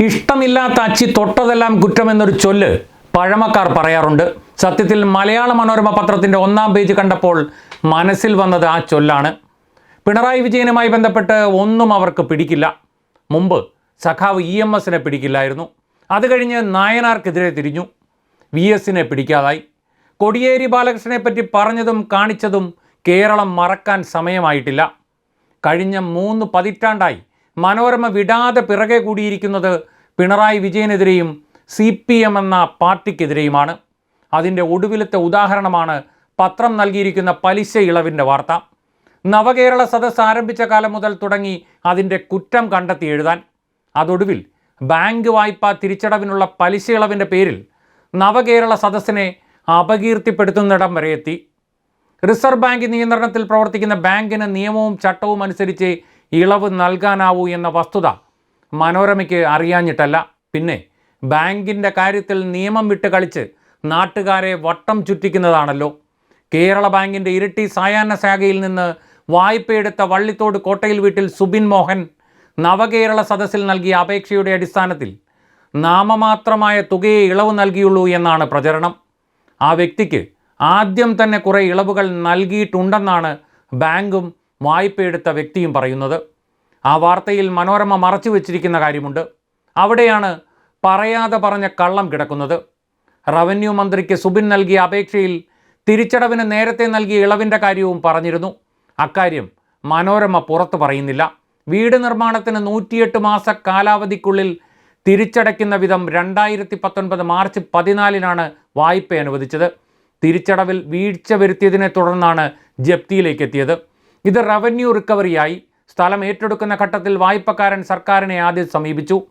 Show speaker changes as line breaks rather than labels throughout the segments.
ഇഷ്ടമില്ലാത്ത അച്ചി തൊട്ടതെല്ലാം കുറ്റമെന്നൊരു ചൊല്ല് പഴമക്കാർ പറയാറുണ്ട്. സത്യത്തിൽ മലയാള മനോരമ പത്രത്തിന്റെ ഒന്നാം പേജ് കണ്ടപ്പോൾ മനസ്സിൽ വന്നത് ആ ചൊല്ലാണ്. പിണറായി വിജയനുമായി ബന്ധപ്പെട്ട് ഒന്നും അവർക്ക് പിടിക്കില്ല. മുമ്പ് സഖാവ് ഇ എം എസിനെ പിടിക്കില്ലായിരുന്നു. അത് കഴിഞ്ഞ് നായനാർക്കെതിരെ തിരിഞ്ഞു. വി എസിനെ പിടിക്കാതായി. കൊടിയേരി ബാലകൃഷ്ണനെ പറ്റി പറഞ്ഞതും കാണിച്ചതും കേരളം മറക്കാൻ സമയമായിട്ടില്ല. കഴിഞ്ഞ മൂന്ന് പതിറ്റാണ്ടായി മനോരമ വിടാതെ പിറകെ കൂടിയിരിക്കുന്നത് പിണറായി വിജയനെതിരെയും സി പി എം എന്ന പാർട്ടിക്കെതിരെയുമാണ്. അതിന്റെ ഒടുവിലത്തെ ഉദാഹരണമാണ് പത്രം നൽകിയിരിക്കുന്ന പലിശ ഇളവിന്റെ വാർത്ത. നവകേരള സദസ് ആരംഭിച്ച കാലം മുതൽ തുടങ്ങി അതിന്റെ കുറ്റം കണ്ടെത്തി എഴുതാൻ. അതൊടുവിൽ ബാങ്ക് വായ്പ തിരിച്ചടവിനുള്ള പലിശ ഇളവിന്റെ പേരിൽ നവകേരള സദസ്സിനെ അപകീർത്തിപ്പെടുത്തുന്നിടം വരെ എത്തി. റിസർവ് ബാങ്ക് നിയന്ത്രണത്തിൽ പ്രവർത്തിക്കുന്ന ബാങ്കിന് നിയമവും ചട്ടവും അനുസരിച്ച് ഇളവ് നൽകാനാവൂ എന്ന വസ്തുത മനോരമയ്ക്ക് അറിയാഞ്ഞിട്ടല്ല. പിന്നെ ബാങ്കിന്റെ കാര്യത്തിൽ നിയമം വിട്ട് കളിച്ച് നാട്ടുകാരെ വട്ടം ചുറ്റിക്കുന്നതാണല്ലോ. കേരള ബാങ്കിന്റെ ഇരട്ടി സായാഹ്ന ശാഖയിൽ നിന്ന് വായ്പയെടുത്ത വള്ളിത്തോട് കോട്ടയിൽ വീട്ടിൽ സുബിൻ മോഹൻ നവകേരള സദസ്സിൽ നൽകിയ അപേക്ഷയുടെ അടിസ്ഥാനത്തിൽ നാമമാത്രമായ തുകയെ ഇളവ് നൽകിയുള്ളൂ എന്നാണ് പ്രചരണം. ആ വ്യക്തിക്ക് ആദ്യം തന്നെ കുറേ ഇളവുകൾ നൽകിയിട്ടുണ്ടെന്നാണ് ബാങ്കും വായ്പയെടുത്ത വ്യക്തിയും പറയുന്നത്. ആ വാർത്തയിൽ മനോരമ മറച്ചു വച്ചിരിക്കുന്ന കാര്യമുണ്ട്. അവിടെയാണ് പറയാതെ പറഞ്ഞ കള്ളം കിടക്കുന്നത്. റവന്യൂ മന്ത്രിക്ക് സുബിൻ നൽകിയ അപേക്ഷയിൽ തിരിച്ചടവിന് നേരത്തെ നൽകിയ ഇളവിന്റെ കാര്യവും പറഞ്ഞിരുന്നു. അക്കാര്യം മനോരമ പുറത്തു പറയുന്നില്ല. വീട് നിർമ്മാണത്തിന് നൂറ്റിയെട്ട് മാസ കാലാവധിക്കുള്ളിൽ തിരിച്ചടയ്ക്കുന്ന വിധം രണ്ടായിരത്തി പത്തൊൻപത് മാർച്ച് പതിനാലിനാണ് വായ്പ അനുവദിച്ചത്. തിരിച്ചടവിൽ വീഴ്ച വരുത്തിയതിനെ തുടർന്നാണ് ജപ്തിയിലേക്ക് എത്തിയത്. ഇത് റവന്യൂ റിക്കവറിയായി. സ്ഥലം ഏറ്റെടുക്കുന്ന ഘട്ടത്തിൽ വായ്പക്കാരൻ സർക്കാരിനെ ആദ്യം സമീപിച്ചു.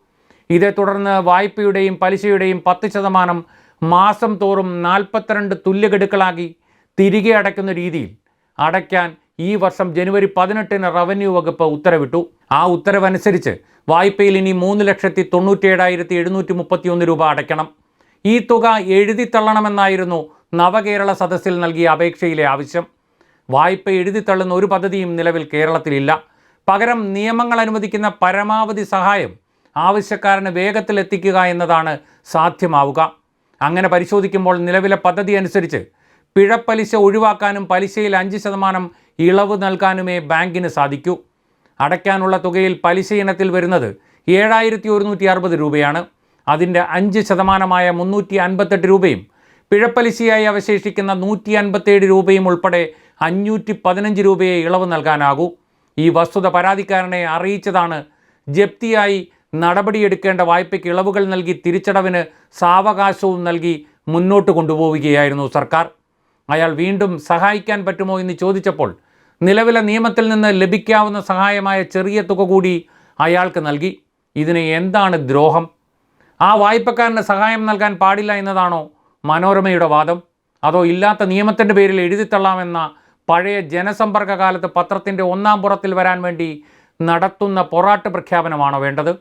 ഇതേ തുടർന്ന് വായ്പയുടെയും പലിശയുടെയും പത്ത് ശതമാനം മാസം തോറും നാൽപ്പത്തിരണ്ട് തുല്യഗഡുക്കളാക്കി തിരികെ അടയ്ക്കുന്ന രീതിയിൽ അടയ്ക്കാൻ ഈ വർഷം ജനുവരി പതിനെട്ടിന് റവന്യൂ വകുപ്പ് ഉത്തരവിട്ടു. ആ ഉത്തരവനുസരിച്ച് വായ്പയിൽ ഇനി മൂന്ന് ലക്ഷത്തി തൊണ്ണൂറ്റേഴായിരത്തി എഴുന്നൂറ്റി മുപ്പത്തിയൊന്ന് രൂപ അടയ്ക്കണം. ഈ തുക എഴുതി തള്ളണമെന്നായിരുന്നു നവകേരള സദസ്സിൽ നൽകിയ അപേക്ഷയിലെ ആവശ്യം. വായ്പ എഴുതിത്തള്ളുന്ന ഒരു പദ്ധതിയും നിലവിൽ കേരളത്തിലില്ല. പകരം നിയമങ്ങൾ അനുവദിക്കുന്ന പരമാവധി സഹായം ആവശ്യക്കാരന് വേഗത്തിൽ എത്തിക്കുക എന്നതാണ് സാധ്യമാവുക. അങ്ങനെ പരിശോധിക്കുമ്പോൾ നിലവിലെ പദ്ധതി അനുസരിച്ച് പിഴപ്പലിശ ഒഴിവാക്കാനും പലിശയിൽ അഞ്ച് ശതമാനം ഇളവ് നൽകാനുമേ ബാങ്കിന് സാധിക്കൂ. അടയ്ക്കാനുള്ള തുകയിൽ പലിശ ഇനത്തിൽ വരുന്നത് ഏഴായിരത്തി ഒരുന്നൂറ്റി അറുപത് രൂപയാണ്. അതിന്റെ അഞ്ച് ശതമാനമായ മുന്നൂറ്റി അൻപത്തെട്ട് രൂപയും പിഴപ്പലിശയായി അവശേഷിക്കുന്ന നൂറ്റി അൻപത്തേഴ് രൂപയും ഉൾപ്പെടെ അഞ്ഞൂറ്റി പതിനഞ്ച് രൂപയെ ഇളവ് നൽകാനാകൂ. ഈ വസ്തുത പരാതിക്കാരനെ അറിയിച്ചതാണ്. ജപ്തിയായി നടപടിയെടുക്കേണ്ട വായ്പയ്ക്ക് ഇളവുകൾ നൽകി തിരിച്ചടവിന് സാവകാശവും നൽകി മുന്നോട്ട് കൊണ്ടുപോവുകയായിരുന്നു സർക്കാർ. അയാൾ വീണ്ടും സഹായിക്കാൻ പറ്റുമോ എന്ന് ചോദിച്ചപ്പോൾ നിലവിലെ നിയമത്തിൽ നിന്ന് ലഭിക്കാവുന്ന സഹായമായ ചെറിയ തുക കൂടി അയാൾക്ക് നൽകി. ഇതിന് എന്താണ് ദ്രോഹം? ആ വായ്പക്കാരന് സഹായം നൽകാൻ പാടില്ല എന്നതാണോ മനോരമയുടെ വാദം? അതോ ഇല്ലാത്ത നിയമത്തിന്റെ പേരിൽ എഴുതിത്തള്ളാമെന്ന പഴയ ജനസമ്പർക്ക കാലത്ത് പത്രത്തിന്റെ ഒന്നാം പുറത്തിൽ വരാൻ വേണ്ടി നടത്തുന്ന പൊറാട്ട് പ്രഖ്യാപനമാണോ വേണ്ടത്?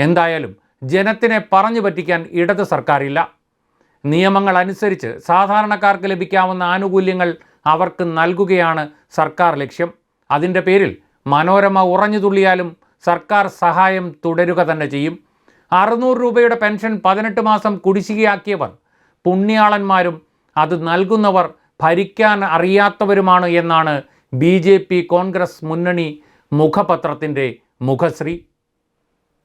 എന്തായാലും ജനത്തിനെ പറഞ്ഞു പറ്റിക്കാൻ ഇടത് സർക്കാരില്ല. നിയമങ്ങൾ അനുസരിച്ച് സാധാരണക്കാർക്ക് ലഭിക്കാവുന്ന ആനുകൂല്യങ്ങൾ അവർക്ക് നൽകുകയാണ് സർക്കാർ ലക്ഷ്യം. അതിന്റെ പേരിൽ മനോരമ ഉറഞ്ഞു തുള്ളിയാലും സർക്കാർ സഹായം തുടരുക തന്നെ ചെയ്യും. അറുന്നൂറ് രൂപയുടെ പെൻഷൻ പതിനെട്ട് മാസം കുടിശ്ശികയാക്കിയവർ പുണ്യാളന്മാരും അത് നൽകുന്നവർ ഭരിക്കാൻ അറിയാത്തവരുമാണ് എന്നാണ് ബി കോൺഗ്രസ് മുന്നണി മുഖപത്രത്തിന്റെ മുഖശ്രീ.